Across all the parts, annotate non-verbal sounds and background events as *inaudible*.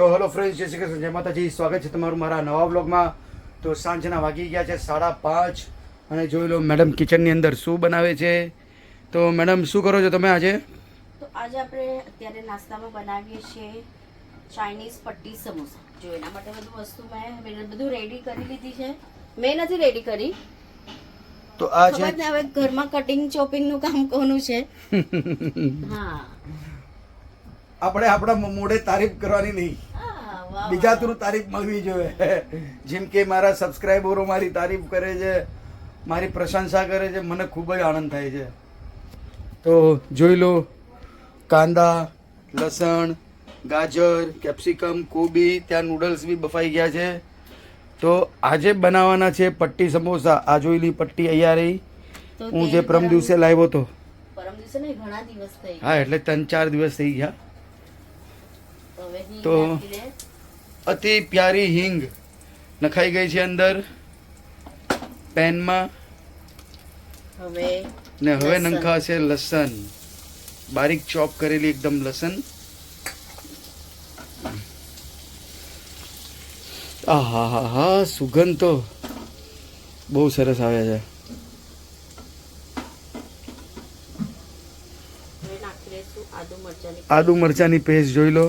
તો hello friend જય શ્રી કૃષ્ણ જય માતાજી સ્વાગત છે તમારું મારા નવા બ્લોગમાં તો સાંજના વાગી ગયા છે સાડા પાંચ અને જોઈ લો મેડમ કિચનની અંદર શું બનાવે છે. તો મેડમ શું કરો છો તમે આજે? તો આજે આપણે અત્યારે નાસ્તામાં બનાવીએ છીએ ચાઇનીઝ પટ્ટી સમોસા. જો એના માટે બધું વસ્તુ મેં બધું રેડી કરી લીધી છે. મેં નથી રેડી કરી. તો આ છે હવે ઘરમાં કટિંગ ચોપિંગનું કામ કોનું છે? *laughs* હા. આપણે આપણા મોઢે તારીફ કરવાની નહીં. બીજા થ્રુ તારીફ મળવી જોઈએ. જેમ કે મારા સબસ્ક્રાઈબરો મારી તારીફ કરે છે મારી પ્રશંસા કરે છે મને ખૂબ જ આનંદ થાય છે. તો જોઈ લો કાંદા લસણ ગાજર કેપ્સિકમ કોબી ત્યાં નૂડલ્સ બી બફાઈ ગયા છે. તો આજે બનાવવાના છે પટ્ટી સમોસા. આ જોઈલી પટ્ટી અહીંયા રહી. હું જે પરમ દિવસે લાવ્યો હતો. પરમ દિવસે નહીં ઘણા દિવસ થઈ હા એટલે ત્રણ ચાર દિવસ થઈ ગયા. તો. અતિ પ્યારી હિંગ નખાઈ ગઈ છે અંદર પેનમાં. હવે ને હવે. નંખાશે લસણ. બારીક ચોપ કરેલી એકદમ લસણ. આહા હા હા સુગંધ તો બહુ સરસ આવે છે. આદુ મરચાની પેસ્ટ જોઈ લો.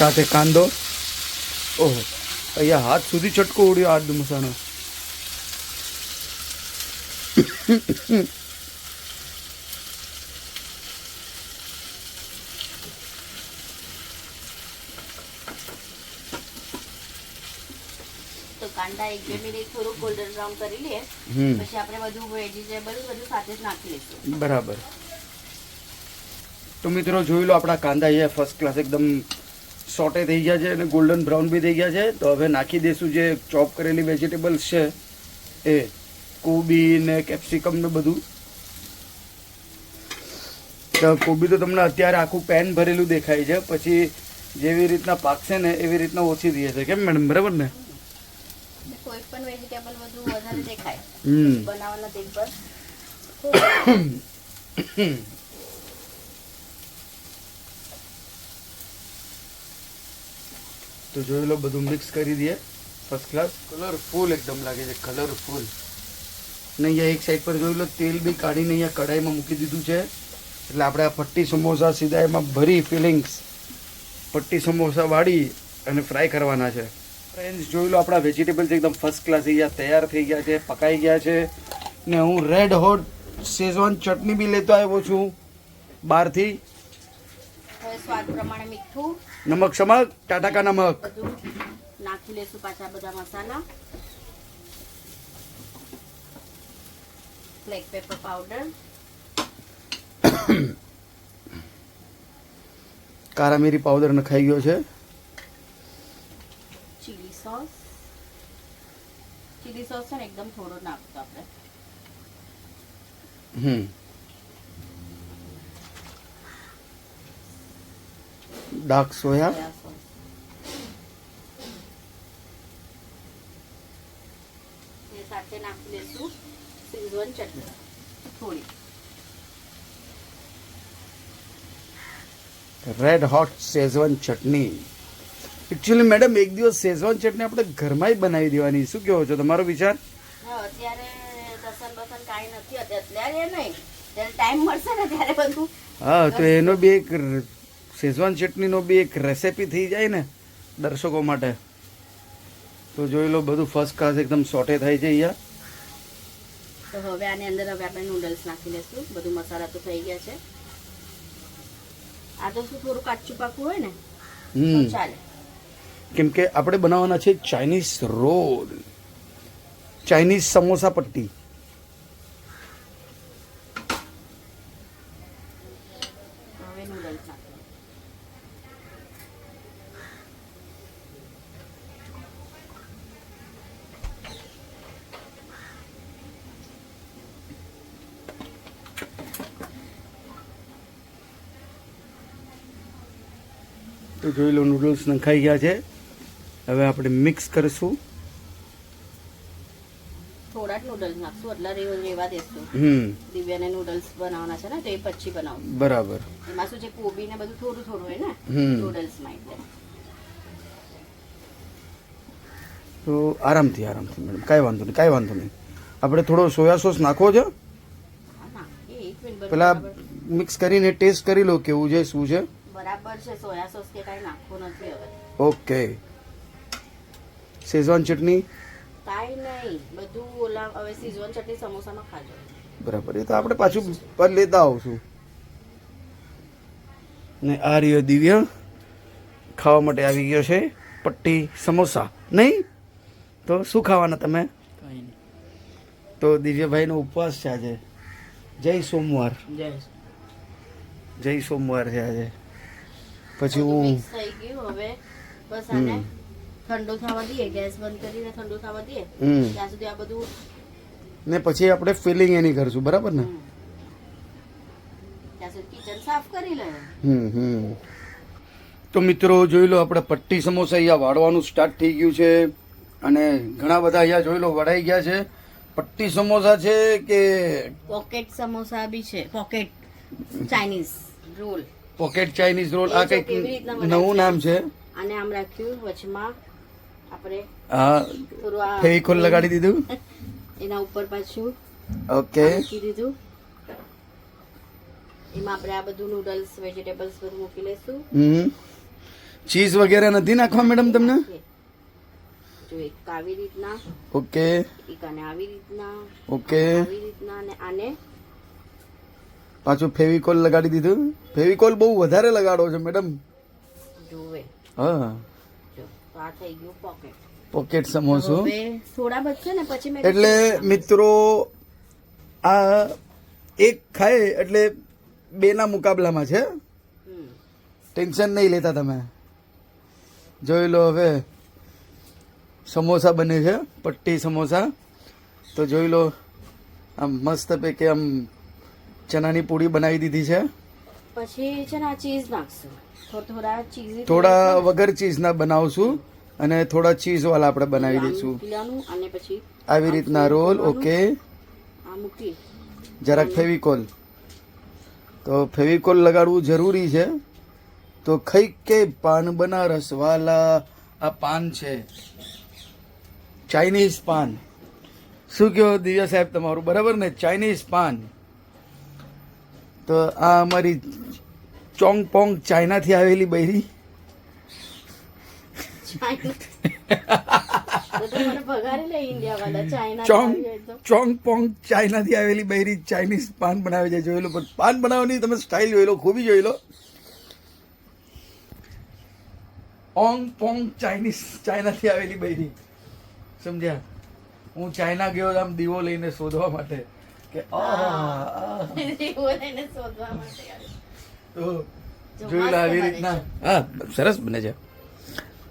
સાથે કાંદો. ઓહો અહીંયા હાથ સુધી ચટકો ઉડ્યો આદુ મસાનો તો કાંદા એક બે મિનિટ થોડું ગોલ્ડન બ્રાઉન કરી લઈએ પછી આપણે બધું વેજીટેબલ બધું સાથે જ નાખી લઈશું. બરાબર. તો મિત્રો જોઈ લો આપણા કાંદા અહીંયા ફર્સ્ટ ક્લાસ એકદમ સોટે થઈ ગયા છે અને ગોલ્ડન બ્રાઉન બી થઈ ગયા છે. તો હવે નાખી દઈશું જે ચોપ કરેલી વેજીટેબલ્સ છે એ. કોબી ને કેપ્સિકમ ને બધું. તો કોબી તો તમને અત્યારે આખું પેન ભરેલું દેખાય છે. પછી જેવી રીતના પાકશે ને એવી રીતના ઓછી થઈ જશે. કેમ મેડમ બરાબર ને? કોઈ પણ વેજીટેબલ બધું વધારે દેખાય. બનાવવાના તેલ પર. *coughs* તો જોઈ લો બધું મિક્સ કરી દઈએ. ફર્સ્ટ ક્લાસ કલરફુલ એકદમ લાગે છે કલરફુલ ને અહીંયા એક સાઈડ પર જોઈ લો તેલ બી કાઢીને અહીંયા કઢાઈમાં મૂકી દીધું છે. એટલે આપણે આ પટ્ટી સમોસા સીધા એમાં ભરી ફિલિંગ્સ પટ્ટી સમોસા વાળી અને ફ્રાય કરવાના છે. ફ્રેન્ડ્સ જોઈ લો આપણા વેજીટેબલ્સ એકદમ ફર્સ્ટ ક્લાસ થઈ ગયા તૈયાર થઈ ગયા છે પકાઈ ગયા છે. ને હું રેડ હોટ શેઝવાન ચટણી બી લેતો આવ્યો છું બહારથી. સ્વાદ પ્રમાણે મીઠું નમક શમક ટાટાકા નમક? નાખી લેશું પાછા બધા મસાલા. બ્લેક પેપર પાવડર કારા મીરી પાવડર નખાઈ ગયો છે. ચીલી સોસ ચીલી સોસ છે ને એકદમ થોડો નાખતો આપણે. હમ. Dark soya. સાથે નાખી દઈશું સિઝવન ચટણી. થોડી. Red hot schezwan chutney actually madam એક દિવસ શેઝવાન ચટણી આપણે ઘરમાં જ બનાવી દેવાની. શું કહો છો? તમારો વિચાર? હા અત્યારે દસન બસન કાંઈ નથી અત્યારે નહીં. જ્યારે ટાઈમ મળશે ને ત્યારે બધું હા તો એનો બી એક શેઝવાન ચટણીનો બી એક રેસિપી થઈ જાય ને દર્શકો માટે. તો જોઈ લો બધું ફર્સ્ટ ક્લાસ એકદમ સોટે થાય છે અહીંયા. તો હવે આની અંદર હવે આપણે નૂડલ્સ નાખી લઈશું બધું મસાલા તો થઈ ગયા છે. આ તો શું થોડું કાચું પાકું હોય ને? ચાલે. કેમ કે આપણે બનાવવાના છે ચાઇનીઝ રોલ. ચાઇનીઝ સમોસા પટ્ટી હવે નૂડલ્સ નાખી તો જોઈ લો નૂડલ્સ નંખાઈ ગયા છે. હવે આપણે મિક્સ કરીશું. થોડા જ નૂડલ્સ નાખશું એટલે રેવા દેશું. હમ. દિવ્યાને નૂડલ્સ બનાવવાના છે ને તો એ પછી બનાવું. બરાબર. એમાં શું છે કોબી ને બધું થોડું થોડું હોય ને નૂડલ્સમાં એટલે. તો આરામથી આરામથી મેડમ કાંઈ વાંધો નહીં કાંઈ વાંધો નહીં. આપણે થોડો સોયા સોસ નાખવો છે. પેલા મિક્સ કરીને ટેસ્ટ કરી લો કેવું છે શું છે. બરાબર છે સોયા સોસ કે કાંઈ નાખવું નથી હવે. Okay schezwan chutney? કાંઈ નહીં બધું ઓલા હવે સિઝવન ચટણી સમોસામાં ખાજો. બરાબર એ તો આપણે પાછું પર લેતા આવશું. ને આ રહ્યો દિવ્ય. ખાવા માટે આવી ગયો છે પટ્ટી સમોસા. નહીં? તો શું ખાવાના તમે? તો દિવ્યભાઈનો ઉપવાસ છે આજે. જય સોમવાર. જય સોમવાર છે આજે. પછી હું થઈ ગયું હવે. બસ આને ઠંડુ થવા દઈએ ગેસ બંધ કરીને ઠંડુ થવા દઈએ. ત્યાં સુધી આ બધું ને પછી આપણે ફિલિંગ એની કરશું બરાબર ને? કિચન સાફ કરી લે. હમ હમ. તો મિત્રો જોઈ લો આપણે પટ્ટી સમોસા અહીંયા વાળવાનું સ્ટાર્ટ થઈ ગયું છે. અને ઘણા બધા અહીંયા જોઈ લો વડાઈ ગયા છે. પટ્ટી સમોસા છે કે પોકેટ સમોસા બી છે. Pocket Chinese roll pocket Chinese roll આ કંઈક નવું નામ છે? અને આમ રાખ્યું વચમાં આપણે હા. ફેવિકોલ લગાડી દીધું? *laughs* એના ઉપર પાછું ઓકે. દીધું. એમાં આપણે આ બધું નૂડલ્સ વેજીટેબલ્સ બધું મૂકી લેશું. હમ. ચીઝ વગેરે નથી નાખવા મેડમ તમને? જો એક આવી રીતના. ઓકે. એક આને આવી રીતના. ઓકે. આવી રીતના અને આને પાછું ફેવિકોલ લગાડી દીધું. ફેવિકોલ બહુ વધારે લગાડો છે મેડમ. જોવે હા. આ થઈ ગયું પોકેટ પોકેટ સમોસો. થોડા બચશે ને પછી મેં એટલે મિત્રો આ એક ખાય એટલે બેના મુકાબલામાં છે. ટેન્શન નહીં લેતા તમે. જોઈ લો હવે. સમોસા બને છે પટ્ટી સમોસા. તો જોઈ લો આમ મસ્ત પૈકી આમ ચણાની પૂરી બનાવી દીધી છે. પછી છે ને ચીઝ નાખશું. થોડા થોડા ચીઝ થોડા વગર ચીઝના બનાવશું અને થોડા ચીઝ વાળા આપણે બનાવી દઈશું. અને પછી આવી રીતના રોલ ઓકે. જરાક ફેવિકોલ. તો ફેવિકોલ લગાડવું જરૂરી છે. તો ખઈ કે પાન બનારસ વાલા? આ પાન છે. ચાઇનીઝ પાન. શું કહો દિવ્યા સાહેબ તમારું? બરાબર ને? ચાઇનીઝ પાન. તો આ અમારી ચોંગ પોંગ ચાઇનાથી આવેલી બૈરી. ચોંગ પોંગ ચાઇનાથી આવેલી બૈરી ચાઇનીઝ પાન બનાવે છે જોઈ લો પણ પાન બનાવવાની તમે સ્ટાઇલ જોઈ લો ખૂબી જોઈ લો ઓંગ પોંગ ચાઇનીઝ ચાઇનાથી આવેલી બૈરી. સમજ્યા? હું ચાઇના ગયો આમ દીવો લઈને શોધવા માટે. કે. *laughs* શોધવા માટે તો જોઈ આવી રીતના? હા સરસ બને છે.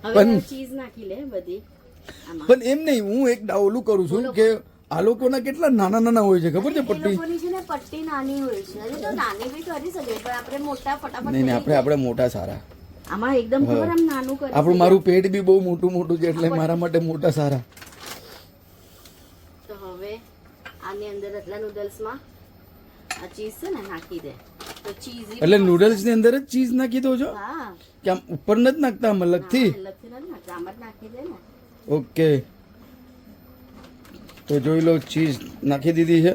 પણ- ચીઝ નાખી લે બધી. પણ એમ નહીં હું એક ડાવલું કરું છું કે આ લોકોના કેટલા નાના નાના હોય છે ખબર છે પટ્ટી? છે ને પટ્ટી નાની હોય છે. અરે તો નાની બી કરી શકે પણ આપણે મોટા ફટાફટ નહીં આપણે આપણે મોટા સારા. આમાં એકદમ ખબર આમ નાનું કરી આપણું મારું પેટ બી બહુ મોટું મોટું છે એટલે મારા માટે મોટા સારા તો હવે આની અંદર એટલા નૂડલ્સમાં આ ચીઝ છે ને નાખી દે. તો ચીઝ એટલે નૂડલ્સની અંદર જ ચીઝ નાખી દો છો? હા. કે આમ ઉપર નથી નાખતા આમ અલગથી? લખી નથી નાખતા આમ જ નાખી દે ને. ઓકે તો જોઈ લો ચીઝ નાખી દીધી છે.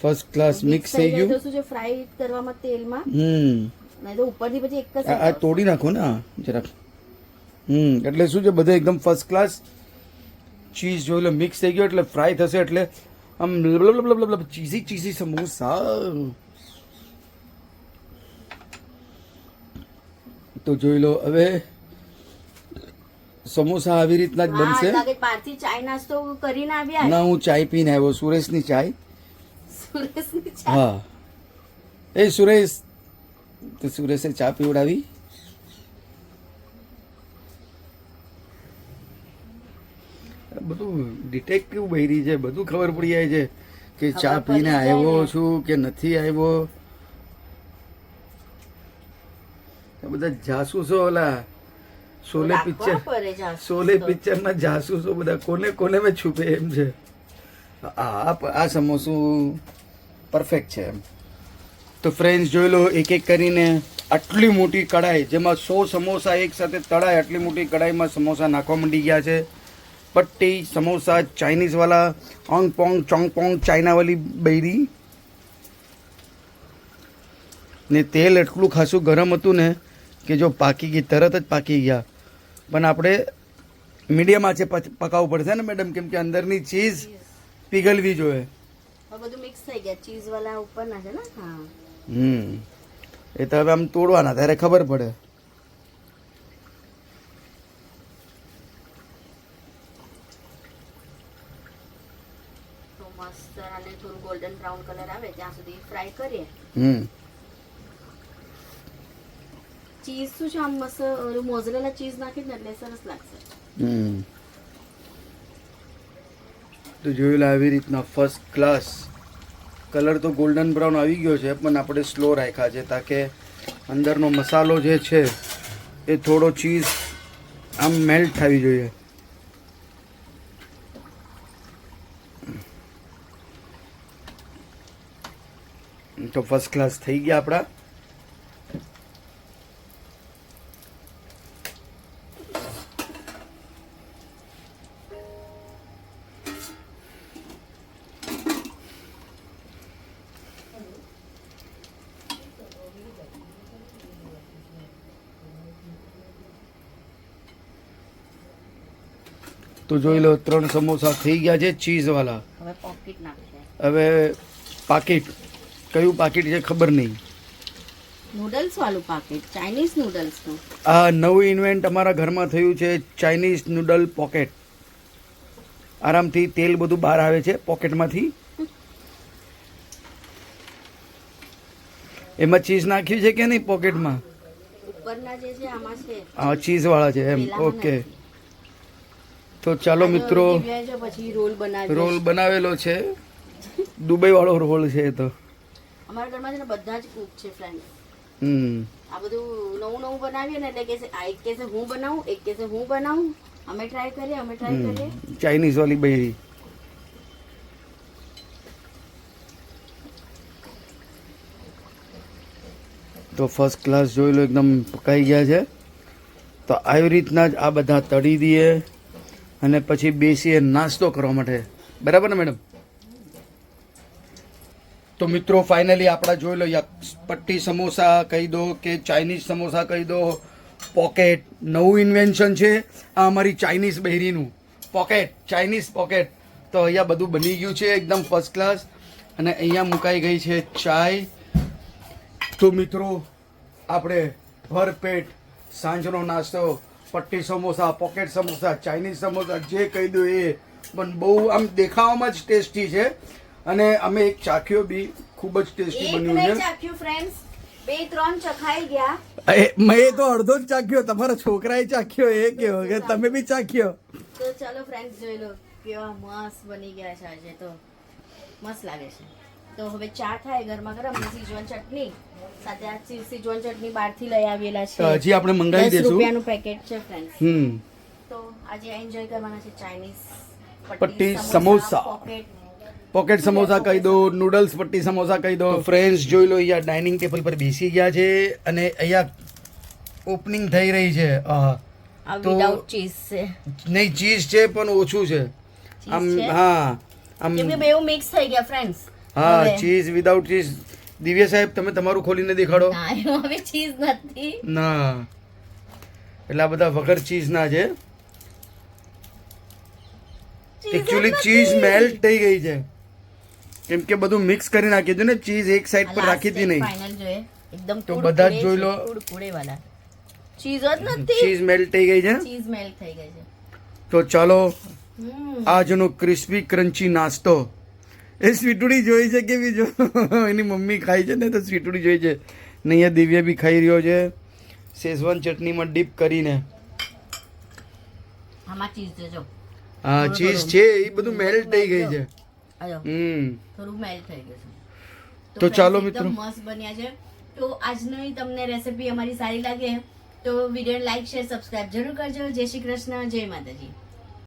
ફર્સ્ટ ક્લાસ મિક્સ થઈ ગયું. તો શું છે ફ્રાય કરવામાં તેલમાં? હમ. નહીં તો ઉપરથી પછી એક જ આ તોડી નાખો ને જરાક. હમ એટલે શું છે બધા એકદમ ફર્સ્ટ ક્લાસ ચીઝ જોઈ લો મિક્સ થઈ ગયો એટલે ફ્રાય થશે એટલે આમ ચીઝી ચીઝી સમોસા તો જોઈ લો હવે સમોસા આવી રીતના જ બનશે. બહારથી ચાય નાસ્તો કરીને આવ્યા ના હું ચાય પીને આવ્યો સુરેશની ચાય. સુરેશની હા. એ સુરેશ તો સુરેશે ચા પીવડાવી બધું ડિટેક્ટિવ બૈરી છે બધું ખબર પડી જાય છે કે ચા પીને આવ્યો. છું કે નથી આવ્યો બધા જાસૂસો ઓલા સોલે પિક્ચર સોલે પિક્ચર. પિક્ચરના જાસૂસો બધા કોને કોને મેં છુપે એમ છે આ આ સમોસું પરફેક્ટ છે એમ તો ફ્રેન્ડ્સ જોઈ લો એક એક કરીને આટલી મોટી કઢાઈ જેમાં સો સમોસા એક સાથે તળાય આટલી મોટી કઢાઈમાં સમોસા નાખવા માંડી ગયા છે પટ્ટી સમોસા ચાઇનીઝ વાલા ઓંગ પોંગ ચોંગ પોંગ ચાઇના વાલી બૈરી. ને તેલ એટલું ખાસું ગરમ હતું ને કે જો પાકી ગઈ તરત જ પાકી ગયા. પણ આપણે મીડિયમ આંચે પકાવવું પડશે ને મેડમ કેમ કે અંદરની ચીઝ પીગળવી જોઈએ. બધું મિક્સ થઈ ગયા ચીઝ વાળા ઉપર ના છે ને? હા. હમ. એ તો હવે આમ તોડવાના ત્યારે ખબર પડે. મસ્ત અને થોડું ગોલ્ડન બ્રાઉન કલર આવે જ્યાં સુધી ફ્રાય કરીએ. હમ. ચીઝ શું છે આમ મસ્ત મોઝરેલા ચીઝ નાખી ને એટલે સરસ લાગશે. હમ. તો જોયું આવી રીતના ફર્સ્ટ ક્લાસ કલર તો ગોલ્ડન બ્રાઉન આવી ગયો છે પણ આપણે સ્લો રાખ્યા છે તાકે અંદરનો મસાલો જે છે એ થોડો ચીઝ આમ મેલ્ટ થવી જોઈએ. તો ફર્સ્ટ ક્લાસ થઈ ગયા આપણા તો જોઈ લો ત્રણ સમોસા થઈ ગયા છે ચીઝવાળા હવે પાકીટ હવે પાકીટ કયું પાકીટ છે ખબર નહીં. નૂડલ્સ વાળું પાકેટ ચાઇનીઝ નૂડલ્સનું આ નવું ઇન્વેન્ટ અમારા ઘરમાં થયું છે ચાઇનીઝ નૂડલ પોકેટ આરામથી તેલ બધું બહાર આવે છે પોકેટમાંથી એમાં ચીઝ નાખ્યું છે કે નહીં પોકેટમાં ઉપરના જે છે આમાં છે. હા ચીઝવાળા છે એમ. ઓકે. તો ચાલો મિત્રો. પછી રોલ રોલ બનાવેલો છે. દુબઈ વાળો રોલ છે એ તો. અમારા ઘરમાં છે ને બધા જ કુક છે ફ્રેન્ડ આ બધું નવું નવું બનાવીએ ને એટલે કે આ એક કે છે હું બનાવું એક કે છે હું બનાવું. અમે ટ્રાય કરીએ અમે ટ્રાય કરીએ. ચાઇનીઝ વાલી બૈરી. તો ફર્સ્ટ ક્લાસ જોઈ લો એકદમ પકાઈ ગયા છે. તો આવી રીતના જ આ બધા તળી દઈએ અને પછી બેસીએ નાસ્તો કરવા માટે. બરાબર ને મેડમ? તો મિત્રો ફાઇનલી આપણા જોઈ લો પટ્ટી સમોસા કહી દો કે ચાઇનીઝ સમોસા કહી દો. પોકેટ નવું ઇન્વેન્શન છે આ અમારી ચાઇનીઝ બહેરીનું. પોકેટ ચાઇનીઝ પોકેટ તો અહીંયા બધું બની ગયું છે, એકદમ ફર્સ્ટ ક્લાસ અને અહીંયા મુકાઈ ગઈ છે ચાય. તો મિત્રો, આપણે ભરપેટ સાંજનો નાસ્તો, પટ્ટી સમોસા પોકેટ સમોસા ચાઇનીઝ સમોસા, જે કહી દો એ. પણ બહુ આમ દેખાવામાં જ ટેસ્ટી છે. અને અમે એક ચાખ્યો બી ખૂબ જ ટેસ્ટી બન્યું છે. ચાખ્યું ફ્રેન્ડ્સ બે ત્રણ ચખાઈ ગયા. એ મેં તો અડધો જ ચાખ્યો. તમારા છોકરાએ ચાખ્યો એ કેવો? કે તમે બી ચાખ્યો. તો ચાલો ફ્રેન્ડ્સ જોઈ લો કેવા મસ્ત બની ગયા છે આજે તો. મસ્ત લાગે છે. તો હવે ચા થાય ગરમા ગરમ સીજવાન ચટણી. સાથે આ સીજવાન ચટણી બહારથી લઈ આવેલા છે. હજી આપણે મંગાવી દેશું. રૂપિયાનું પેકેટ છે ફ્રેન્ડ્સ હમ. તો આજે એન્જોય કરવાના છે ચાઇનીઝ પટ્ટી, સમોસા. પોકેટ પોકેટ સમોસા કહી દો નૂડલ્સ પટ્ટી સમોસા કહી દો. ફ્રેન્ડ્સ જોઈ લો અહીંયા ડાઇનિંગ ટેબલ પર બેસી ગયા છે અને અહીંયા ઓપનિંગ થઈ રહી છે. તો- વિધાઉટ ચીઝ છે. નહીં ચીઝ છે પણ ઓછું છે. આમ હા આમ કેમ બેઉ મિક્સ થઈ ગયા ફ્રેન્ડ્સ હા ચીઝ વિધાઉટ ચીઝ દિવ્ય સાહેબ તમે તમારું ખોલીને દેખાડો. હવે ચીઝ નથી. ના. એટલે આ બધા વગર ચીઝ ના છે. એકચ્યુઅલી ચીઝ મેલ્ટ થઈ ગઈ છે. કેમ કે બધું મિક્સ કરી નાખ્યું હતું ને ચીઝ એક સાઈડ પર રાખી હતી નહીં. ફાઇનલ જોઈએ એકદમ તો બધા જ જોઈ લો. ચીઝ જ નથી. ચીઝ મેલ્ટ થઈ ગઈ છે ચીઝ મેલ્ટ થઈ ગઈ છે. તો ચાલો આજનો ક્રિસ્પી ક્રન્ચી નાસ્તો. એ સ્વીટુડી જોઈ છે કે બીજો *laughs* એની મમ્મી ખાય છે ને તો સ્વીટુડી જોઈ છે. ને અહીંયા દિવ્ય બી ખાઈ રહ્યો છે. શેઝવાન ચટણીમાં ડીપ કરીને. આમાં ચીઝ છે હા ચીઝ છે એ બધું મેલ્ટ થઈ ગઈ છે. થોડું મેલ્ટ થઈ ગયું છે. તો ચાલો મિત્રો. મસ્ત બન્યા છે. તો આજની તમને રેસીપી અમારી સારી લાગે તો વીડિયો લાઈક શેર સબસ્ક્રાઇબ જરૂર કરજો. જય શ્રી કૃષ્ણ જય માતાજી.